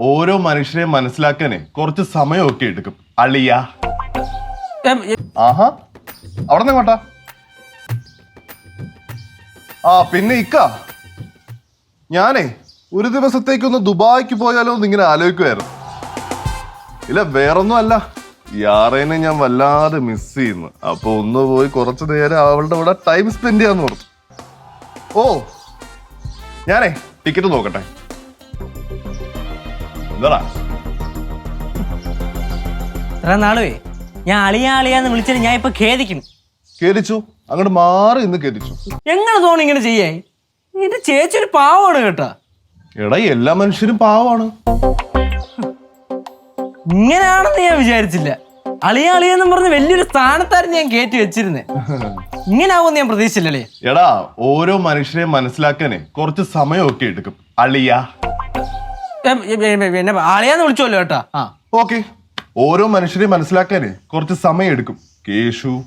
ഓരോ മനുഷ്യരെ മനസ്സിലാക്കാനേ കുറച്ച് സമയമൊക്കെ എടുക്കും. അളിയ. ആഹാ. അവിടെ നിന്ന് കോട്ടാ? ആ പിന്നെ ഇക്ക. ഞാനേ ഒരു ദിവസത്തേക്കൊന്ന് ദുബായിക്ക് പോയാലോ എന്ന് ഇങ്ങനെ ആലോചിക്കുമായിരുന്നു ഇല്ല വേറൊന്നും അല്ല. യാറേനെ ഞാൻ വല്ലാതെ മിസ് ചെയ്യുന്നു. അപ്പൊ ഒന്ന് പോയി കുറച്ചു നേരം അവളുടെ കൂടെ ടൈം സ്പെൻഡ് ചെയ്യാന്ന് പറഞ്ഞു ഓ ഞാനേ ടിക്കറ്റ് നോക്കട്ടെ. എന്താടാ? ഇത്ര നാളുവേ. ഞാൻ അളിയ അളിയാന്ന് വിളിച്ചിട്ട് ഞാൻ ഇപ്പൊ ഖേദിക്കുന്നു കേരിച്ചു അങ്ങോട്ട് മാറി ഇന്ന് കേരിച്ചു എങ്ങനെ തോന്നി ഇങ്ങനെ ചെയ്യേ എന്റെ ചേച്ചി ഒരു പാവമാണ് കേട്ടാ. എടാ എല്ലാ മനുഷ്യരും പാവമാണ് ഇങ്ങനെയാണെന്ന് ഞാൻ വിചാരിച്ചില്ല. അളിയ അളിയെന്നും പറഞ്ഞ് വലിയൊരു സ്ഥാനത്തായിരുന്നു ഞാൻ കയറ്റി വെച്ചിരുന്നേ. ഇങ്ങനെ ആവുമെന്ന് ഞാൻ പ്രതീക്ഷിച്ചില്ലേ എടാ ഓരോ മനുഷ്യരെയും മനസ്സിലാക്കാനേ കുറച്ച് സമയമൊക്കെ എടുക്കും. അളിയ. എന്നെ അളിയാന്ന് വിളിച്ചോല്ലോ കേട്ടാ. ആ. ഓക്കെ. ഓരോ മനുഷ്യരെയും മനസ്സിലാക്കാനേ കുറച്ച് സമയം എടുക്കും. കേശു.